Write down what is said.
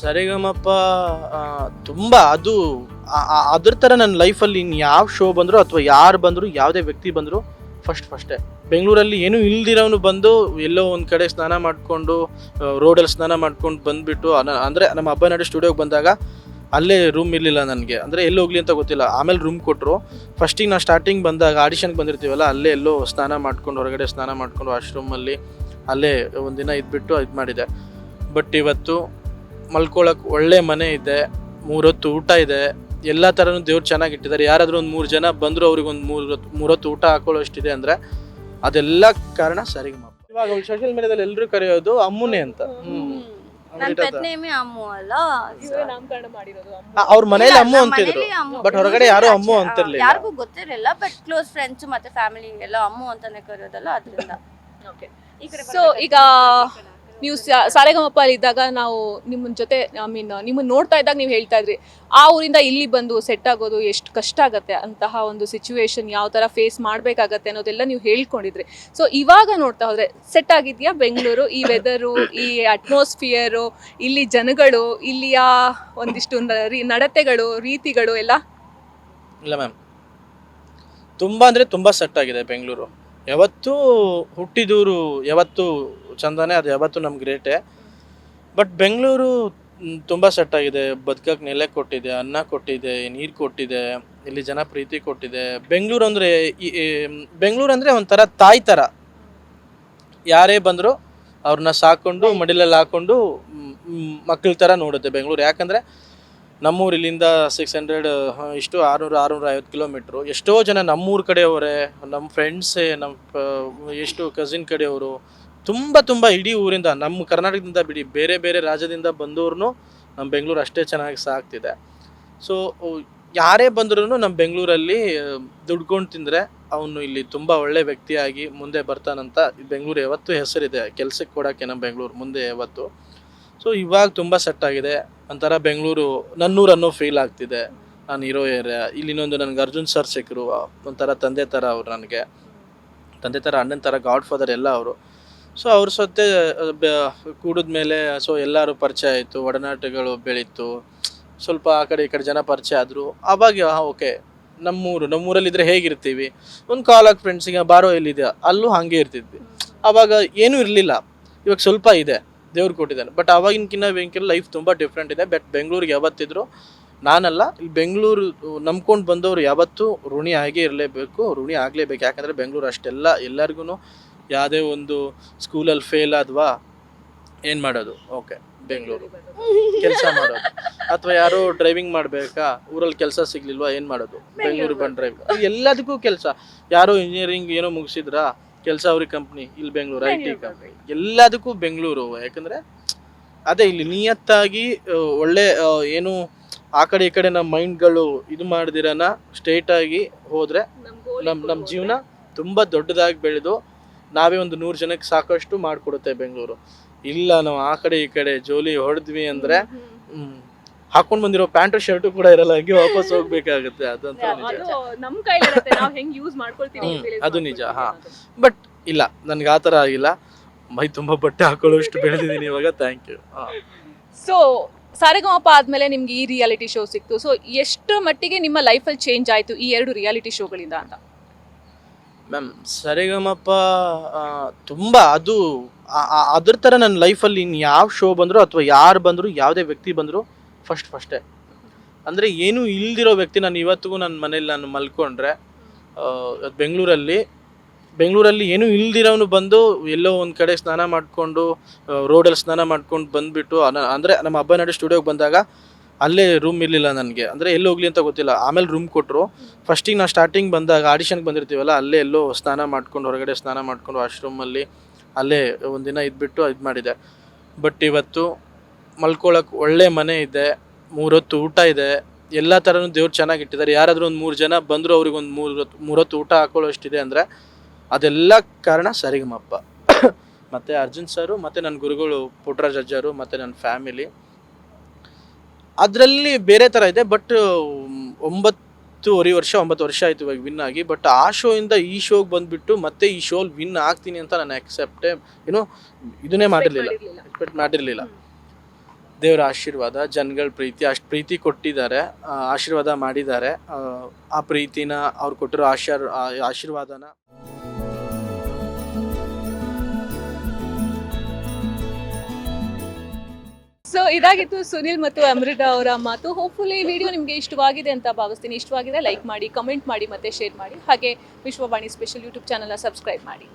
ಸರಿಗಮಪ್ಪ ತುಂಬ ಅದು ಅದ್ರ ಥರ ನನ್ನ ಲೈಫಲ್ಲಿ ಇನ್ನು ಯಾವ ಶೋ ಬಂದರೂ ಅಥವಾ ಯಾರು ಬಂದರೂ, ಯಾವುದೇ ವ್ಯಕ್ತಿ ಬಂದರೂ ಫಸ್ಟ್ ಫಸ್ಟೇ ಬೆಂಗಳೂರಲ್ಲಿ ಏನೂ ಇಲ್ದಿರೋನು ಬಂದು ಎಲ್ಲೋ ಒಂದು ಕಡೆ ಸ್ನಾನ ಮಾಡಿಕೊಂಡು ರೋಡಲ್ಲಿ ಸ್ನಾನ ಮಾಡ್ಕೊಂಡು ಬಂದುಬಿಟ್ಟು ಅಂದರೆ ನಮ್ಮ ಹಬ್ಬ ನಡೆ ಸ್ಟುಡಿಯೋಗೆ ಬಂದಾಗ ಅಲ್ಲೇ ರೂಮ್ ಇರಲಿಲ್ಲ ನನಗೆ. ಅಂದರೆ ಎಲ್ಲಿ ಹೋಗ್ಲಿ ಅಂತ ಗೊತ್ತಿಲ್ಲ. ಆಮೇಲೆ ರೂಮ್ ಕೊಟ್ಟರು ಫಸ್ಟಿಗೆ ನಾವು ಸ್ಟಾರ್ಟಿಂಗ್ ಬಂದಾಗ ಆಡಿಷನ್ಗೆ ಬಂದಿರ್ತೀವಲ್ಲ, ಅಲ್ಲೇ ಎಲ್ಲೋ ಸ್ನಾನ ಮಾಡ್ಕೊಂಡು, ಹೊರಗಡೆ ಸ್ನಾನ ಮಾಡ್ಕೊಂಡು ವಾಶ್ರೂಮಲ್ಲಿ ಅಲ್ಲೇ ಒಂದಿನ ಇದ್ಬಿಟ್ಟು ಇದು ಮಾಡಿದೆ. ಬಟ್ ಇವತ್ತು ಮಲ್ಕೊಳಕ್ಕೆ ಒಳ್ಳೆ ಮನೆ ಇದೆ ಮೂರೊತ್ತು ಊಟ ಇದೆ ಎಲ್ಲ ಥರನೂ ದೇವ್ರು ಚೆನ್ನಾಗಿ ಇಟ್ಟಿದ್ದಾರೆ. ಯಾರಾದರೂ ಒಂದು ಮೂರು ಜನ ಬಂದರೂ ಅವ್ರಿಗೊಂದು ಮೂರು ಮೂರೊತ್ತು ಊಟ ಹಾಕೊಳ್ಳೋ ಅಷ್ಟಿದೆ ಅಂದರೆ ಅದೆಲ್ಲ ಕಾರಣ ಸರಿಗಮ. ಇವಾಗ ಸೋಷಿಯಲ್ ಮೀಡಿಯಾದಲ್ಲಿ ಎಲ್ಲರೂ ಕರೆಯೋದು ಅಮ್ಮುನೇ ಅಂತ. ನನ್ ಪೆಟ್ ನೇಮೇ ಅಮ್ಮು ಅಲ್ಲ. ನೀವೇ ನಾಮಕರಣ ಮಾಡಿರೋದು ಅಮ್ಮ. ಆ, ಅವ್ರ ಮನೇಲಿ ಅಮ್ಮು ಅಂತಿದ್ರು. ಬಟ್ ಹೊರಗಡೆ ಯಾರು ಅಮ್ಮು ಅಂತಿರ್ಲಿಲ್ಲ. ಯಾರಿಗೂ ಗೊತ್ತಿರಲಿಲ್ಲ ಬಟ್ ಕ್ಲೋಸ್ ಫ್ರೆಂಡ್ಸ್ ಮತ್ತೆ ಫ್ಯಾಮಿಲಿ ಎಲ್ಲ ಅಮ್ಮು ಅಂತಾನೆ ಕರೆಯೋದಲ್ಲ ಅದರಿಂದ. ಸೊ ಈಗ ನೀವು ಸಾರೆಗಮಪ್ಪ ಇದ್ದಾಗ ನಾವು ನಿಮ್ಮ ಜೊತೆ ಐ ಮೀನ್ ನಿಮ್ಮನ್ನ ನೋಡ್ತಾ ಇದ್ದಾಗ ನೀವು ಹೇಳ್ತಾ ಇದ್ರಿ, ಆ ಊರಿಂದ ಇಲ್ಲಿ ಬಂದು ಸೆಟ್ ಆಗೋದು ಎಷ್ಟು ಕಷ್ಟ ಆಗುತ್ತೆ? ಅಂತಹ ಒಂದು ಸಿಚುವೇಶನ್ ಯಾವ ತರ ಫೇಸ್ ಮಾಡಬೇಕಾಗತ್ತೆ ಅನ್ನೋದೆಲ್ಲ ನೀವು ಹೇಳ್ಕೊಂಡಿದ್ರಿ. ಸೊ ಇವಾಗ ನೋಡ್ತಾ ಹೋದ್ರೆ ಸೆಟ್ ಆಗಿದೆಯಾ ಬೆಂಗಳೂರು? ಈ ವೆದರು ಈ ಅಟ್ಮಾಸ್ಫಿಯರು ಇಲ್ಲಿ ಜನಗಳು, ಇಲ್ಲಿಯ ಒಂದಿಷ್ಟು ನಡತೆಗಳು, ರೀತಿಗಳು ಎಲ್ಲ? ಇಲ್ಲ ಮ್ಯಾಮ್ ತುಂಬ ಅಂದರೆ ತುಂಬ ಸೆಟ್ ಆಗಿದೆ ಬೆಂಗಳೂರು. ಯಾವತ್ತೂ ಹುಟ್ಟಿದೂರು, ಯಾವತ್ತು ಚಂದನೇ, ಅದು ಯಾವತ್ತೂ ನಮ್ಗೆ ಗ್ರೇಟೆ. ಬಟ್ ಬೆಂಗಳೂರು ತುಂಬ ಸೆಟ್ ಆಗಿದೆ. ಬದುಕಕ್ಕೆ ನೆಲೆ ಕೊಟ್ಟಿದೆ, ಅನ್ನ ಕೊಟ್ಟಿದೆ, ನೀರು ಕೊಟ್ಟಿದೆ, ಇಲ್ಲಿ ಜನ ಪ್ರೀತಿ ಕೊಟ್ಟಿದೆ. ಬೆಂಗಳೂರು ಅಂದರೆ ಬೆಂಗಳೂರು ಅಂದರೆ ಒಂಥರ ತಾಯಿ ಥರ ಯಾರೇ ಬಂದರೂ ಅವ್ರನ್ನ ಸಾಕೊಂಡು, ಮಡಿಲಲ್ಲಿ ಹಾಕೊಂಡು ಮಕ್ಕಳ ಥರ ನೋಡುತ್ತೆ ಬೆಂಗಳೂರು. ಯಾಕಂದರೆ ನಮ್ಮೂರು ಇಲ್ಲಿಂದ ಸಿಕ್ಸ್ ಹಂಡ್ರೆಡ್ ಇಷ್ಟು ಆರುನೂರು, ಆರುನೂರ ಐವತ್ತು ಕಿಲೋಮೀಟ್ರು ಎಷ್ಟೋ ಜನ ನಮ್ಮೂರ ಕಡೆಯವರೇ ನಮ್ಮ ಫ್ರೆಂಡ್ಸೇ ನಮ್ಮ ಎಷ್ಟು ಕಸಿನ್ ಕಡೆಯವರು, ತುಂಬ ತುಂಬ ಇಡೀ ಊರಿಂದ ನಮ್ಮ ಕರ್ನಾಟಕದಿಂದ ಬಿಡಿ, ಬೇರೆ ಬೇರೆ ರಾಜ್ಯದಿಂದ ಬಂದವ್ರು ನಮ್ಮ ಬೆಂಗಳೂರು ಅಷ್ಟೇ ಚೆನ್ನಾಗಿ ಸಾಕ್ತಿದೆ. ಸೊ ಯಾರೇ ಬಂದ್ರೂ ನಮ್ಮ ಬೆಂಗಳೂರಲ್ಲಿ ದುಡ್ಕೊಂಡು ತಿಂದರೆ ಅವನು ಇಲ್ಲಿ ತುಂಬ ಒಳ್ಳೆ ವ್ಯಕ್ತಿಯಾಗಿ ಮುಂದೆ ಬರ್ತಾನಂತ ಬೆಂಗಳೂರು ಯಾವತ್ತೂ ಹೆಸರಿದೆ. ಕೆಲಸಕ್ಕೆ ಕೊಡೋಕ್ಕೆ ನಮ್ಮ ಬೆಂಗಳೂರು ಮುಂದೆ ಯಾವತ್ತು. ಸೊ ಇವಾಗ ತುಂಬ ಸೆಟ್ ಆಗಿದೆ. ಒಂಥರ ಬೆಂಗಳೂರು ನನ್ನೂರು ಅನ್ನೋ ಫೀಲ್ ಆಗ್ತಿದೆ. ನಾನು ಇರೋ ಏರಿಯಾ. ಇಲ್ಲಿ ಇನ್ನೊಂದು ನನಗೆ ಅರ್ಜುನ್ ಸರ್ ಸಿಕ್ಕರು ಒಂಥರ ತಂದೆ ಥರ ಅವರು ನನಗೆ. ತಂದೆ ಥರ ಅಣ್ಣನ ಥರ ಗಾಡ್ ಫಾದರ್ ಎಲ್ಲ ಅವರು. ಸೊ ಅವ್ರ ಸೊತ್ತೆ ಕೂಡಿದ ಮೇಲೆ ಸೊ ಎಲ್ಲರೂ ಪರಿಚಯ ಆಯಿತು. ಒಡನಾಟಗಳು ಬೆಳೀತು. ಸ್ವಲ್ಪ ಆ ಕಡೆ ಈ ಕಡೆ ಜನ ಪರಿಚಯ ಆದರು. ಆವಾಗ ಓಕೆ ನಮ್ಮೂರು ನಮ್ಮೂರಲ್ಲಿದ್ದರೆ ಹೇಗಿರ್ತೀವಿ? ಒಂದು ಕಾಲಾಗಿ ಫ್ರೆಂಡ್ಸಿಗೆ ಬಾರೋ ಎಲ್ಲಿದೆ ಅಲ್ಲೂ ಹಾಗೆ ಇರ್ತಿದ್ವಿ. ಆವಾಗ ಏನೂ ಇರಲಿಲ್ಲ. ಇವಾಗ ಸ್ವಲ್ಪ ಇದೆ. ದೇವ್ರು ಕೊಟ್ಟಿದ್ದಾನೆ. ಬಟ್ ಅವಾಗಿನಕಿನ್ನ ಬೆಂಕಿಲ್ಲ ಲೈಫ್ ತುಂಬ ಡಿಫ್ರೆಂಟ್ ಇದೆ. ಬಟ್ ಬೆಂಗಳೂರಿಗೆ ಯಾವತ್ತಿದ್ರು ನಾನಲ್ಲ ಇಲ್ಲಿ ಬೆಂಗಳೂರು ನಂಬ್ಕೊಂಡು ಬಂದವರು ಯಾವತ್ತೂ ಋಣಿ ಆಗೇ ಇರಲೇಬೇಕು, ಋಣಿ ಆಗಲೇಬೇಕು. ಯಾಕಂದರೆ ಬೆಂಗಳೂರು ಅಷ್ಟೆಲ್ಲ ಎಲ್ಲರಿಗೂ ಯಾವುದೇ ಒಂದು ಸ್ಕೂಲಲ್ಲಿ ಫೇಲ್ ಆದ್ವಾ ಏನು ಮಾಡೋದು? ಓಕೆ ಬೆಂಗಳೂರು. ಕೆಲಸ ಮಾಡೋದು. ಅಥವಾ ಯಾರೋ ಡ್ರೈವಿಂಗ್ ಮಾಡಬೇಕಾ, ಊರಲ್ಲಿ ಕೆಲಸ ಸಿಗ್ಲಿಲ್ವಾ, ಏನು ಮಾಡೋದು? ಬೆಂಗಳೂರು ಬಂದು ಡ್ರೈವಿಂಗ್ ಎಲ್ಲದಕ್ಕೂ ಕೆಲಸ. ಯಾರೋ ಇಂಜಿನಿಯರಿಂಗ್ ಏನೋ ಮುಗಿಸಿದ್ರಾ ಕೆಲಸ ಅವ್ರಿಗೆ ಕಂಪ್ನಿ ಇಲ್ಲಿ ಬೆಂಗಳೂರು ಐ ಟಿ ಕಂಪ್ನಿ ಎಲ್ಲದಕ್ಕೂ ಬೆಂಗಳೂರು ಯಾಕಂದ್ರೆ ಅದೇ ಇಲ್ಲಿ ನಿಯತ್ತಾಗಿ ಆ, ಒಳ್ಳೆ ಆ, ಏನು ಆ ಕಡೆ ಈ ಕಡೆ ನಮ್ಮ ಮೈಂಡ್ಗಳು ಇದು ಮಾಡ್ದಿರನ ಸ್ಟ್ರೇಟಾಗಿ ಹೋದ್ರೆ ನಮ್ಮ ನಮ್ಮ ಜೀವನ ತುಂಬಾ ದೊಡ್ಡದಾಗಿ ಬೆಳೆದು ನಾವೇ ಒಂದು ನೂರು ಜನಕ್ಕೆ ಸಾಕಷ್ಟು ಮಾಡಿಕೊಡುತ್ತೆ ಬೆಂಗಳೂರು. ಇಲ್ಲ ನಾವು ಆ ಕಡೆ ಈ ಕಡೆ ಜೋಲಿ ಹೊಡೆದ್ವಿ ಅಂದರೆ ಹಾಕೊಂಡು ಬಂದಿರೋ ಪ್ಯಾಂಟ್ ಶರ್ಟ್ ಕೂಡ ಇರಲ್ಲ ಹಂಗೆ ವಾಪಸ್ ಹೋಗ್ಬೇಕಾಗುತ್ತೆ. ಅದಂತೂ ನಿಜ. ಅದು ನಮ್ ಕೈಲಿರುತ್ತೆ ನಾವು ಹೆಂಗ್ ಯೂಸ್ ಮಾಡ್ಕೊಳ್ತೀವಿ ಹ್ಮ್, ಅದು ನಿಜ, ಹಾ. ಬಟ್ ಇಲ್ಲ ನನ್ಗೆ ಆ ಥರ ಆಗಿಲ್ಲ. ಮೈ ತುಂಬಾ ಬಟ್ಟೆ ಹಾಕೊಳ್ಳೋಷ್ಟು ಬೆಳೆದಿದ್ದೀನಿ ಇವಾಗ ಥ್ಯಾಂಕ್ ಯು ಸೊ ಸಾರೆಗಮಪ ಆದ್ಮೇಲೆ ನಿಮ್ಗೆ ಈ ರಿಯಾಲಿಟಿ ಶೋ ಸಿಕ್ತು. ಸೊ ಎಷ್ಟು ಮಟ್ಟಿಗೆ ನಿಮ್ಮ ಲೈಫಲ್ಲಿ ಚೇಂಜ್ ಆಯ್ತು ಈ ಎರಡು ರಿಯಾಲಿಟಿ ಶೋಗಳಿಂದ ಅಂತ? ಮ್ಯಾಮ್ ಸರಿಗಮಪ್ಪ ಆ, ತುಂಬ ಅದು ಆ- ಆ- ಅದ್ರ ಥರ ನನ್ನ ಲೈಫಲ್ಲಿ ಇನ್ನು ಯಾವ ಶೋ ಬಂದರೂ ಅಥವಾ ಯಾರು ಬಂದರೂ ಯಾವುದೇ ವ್ಯಕ್ತಿ ಬಂದರೂ ಫಸ್ಟ್ ಫಸ್ಟೇ ಅಂದರೆ ಏನೂ ಇಲ್ದಿರೋ ವ್ಯಕ್ತಿ ನಾನು ಇವತ್ತಿಗೂ ನನ್ನ ಮನೇಲಿ ನಾನು ಮಲ್ಕೊಂಡ್ರೆ ಬೆಂಗಳೂರಲ್ಲಿ ಬೆಂಗಳೂರಲ್ಲಿ ಏನೂ ಇಲ್ದಿರೋನು ಬಂದು ಎಲ್ಲೋ ಒಂದು ಕಡೆ ಸ್ನಾನ ಮಾಡಿಕೊಂಡು ರೋಡಲ್ಲಿ ಸ್ನಾನ ಮಾಡ್ಕೊಂಡು ಬಂದುಬಿಟ್ಟು ಅಂದರೆ ನಮ್ಮ ಹಬ್ಬ ನಾಡು ಸ್ಟುಡಿಯೋಗೆ ಬಂದಾಗ ಅಲ್ಲೇ ರೂಮ್ ಇರಲಿಲ್ಲ ನನಗೆ. ಅಂದರೆ ಎಲ್ಲಿ ಹೋಗ್ಲಿ ಅಂತ ಗೊತ್ತಿಲ್ಲ. ಆಮೇಲೆ ರೂಮ್ ಕೊಟ್ಟರು ಫಸ್ಟಿಗೆ ನಾವು ಸ್ಟಾರ್ಟಿಂಗ್ ಬಂದಾಗ ಆಡಿಷನ್ಗೆ ಬಂದಿರ್ತೀವಲ್ಲ, ಅಲ್ಲೇ ಎಲ್ಲೋ ಸ್ನಾನ ಮಾಡ್ಕೊಂಡು, ಹೊರಗಡೆ ಸ್ನಾನ ಮಾಡ್ಕೊಂಡು ವಾಶ್ರೂಮಲ್ಲಿ ಅಲ್ಲೇ ಒಂದಿನ ಇದ್ಬಿಟ್ಟು ಇದು ಮಾಡಿದೆ. ಬಟ್ ಇವತ್ತು ಮಲ್ಕೊಳಕ್ಕೆ ಒಳ್ಳೆ ಮನೆ ಇದೆ ಮೂರೊತ್ತು ಊಟ ಇದೆ ಎಲ್ಲ ಥರನೂ ದೇವ್ರು ಚೆನ್ನಾಗಿ ಇಟ್ಟಿದ್ದಾರೆ. ಯಾರಾದರೂ ಒಂದು ಮೂರು ಜನ ಬಂದರೂ ಅವ್ರಿಗೆ ಒಂದು ಮೂರು ಮೂರೊತ್ತು ಊಟ ಹಾಕೊಳ್ಳೋಷ್ಟಿದೆ ಅಂದ್ರೆ ಅಂದರೆ ಅದೆಲ್ಲ ಕಾರಣ ಸರಿಗಮಪ್ಪ ಮತ್ತು ಅರ್ಜುನ್ ಸರು ಮತ್ತು ನನ್ನ ಗುರುಗಳು ಪುಟ್ರಾಜ್ ಅಜ್ಜರು ಮತ್ತು ನನ್ನ ಫ್ಯಾಮಿಲಿ. ಅದರಲ್ಲಿ ಬೇರೆ ಥರ ಇದೆ ಬಟ್ ಒಂಬತ್ತುವರೆ ವರ್ಷ ಒಂಬತ್ತು ವರ್ಷ ಆಯಿತು ಇವಾಗ ವಿನ್ ಆಗಿ ಬಟ್ ಆ ಶೋ ಇಂದ ಈ ಶೋಗೆ ಬಂದುಬಿಟ್ಟು ಮತ್ತೆ ಈ ಶೋಲ್ ವಿನ್ ಆಗ್ತೀನಿ ಅಂತ ನಾನು ಅಕ್ಸೆಪ್ಟೇ ಏನು ಇದನ್ನೇ ಮಾಡಿರ್ಲಿಲ್ಲ. ಎಕ್ಸ್ಪೆಕ್ಟ್ ಮಾಡಿರಲಿಲ್ಲ. ದೇವರ ಆಶೀರ್ವಾದ ಜನಗಳ ಪ್ರೀತಿ ಅಷ್ಟು ಪ್ರೀತಿ ಕೊಟ್ಟಿದ್ದಾರೆ ಆಶೀರ್ವಾದ ಮಾಡಿದ್ದಾರೆ. ಆ, ಪ್ರೀತಿನ ಅವ್ರು ಕೊಟ್ಟಿರೋ ಆಶೀರ್ ಆಶೀರ್ವಾದನ. ಸೊ ಇದಾಗಿತ್ತು ಸುನಿಲ್ ಮತ್ತು ಅಮೃತ ಅವರ ಮಾತು. ಹೋಪ್ಫುಲಿ ವಿಡಿಯೋ ನಿಮಗೆ ಇಷ್ಟವಾಗಿದೆ ಅಂತ ಭಾವಿಸ್ತೀನಿ. ಇಷ್ಟವಾಗಿದೆ ಲೈಕ್ ಮಾಡಿ ಕಮೆಂಟ್ ಮಾಡಿ ಮತ್ತೆ ಶೇರ್ ಮಾಡಿ. ಹಾಗೆ ವಿಶ್ವವಾಣಿ ಸ್ಪೆಷಲ್ ಯೂಟ್ಯೂಬ್ ಚಾನಲ್ನ ಸಬ್ಸ್ಕ್ರೈಬ್ ಮಾಡಿ.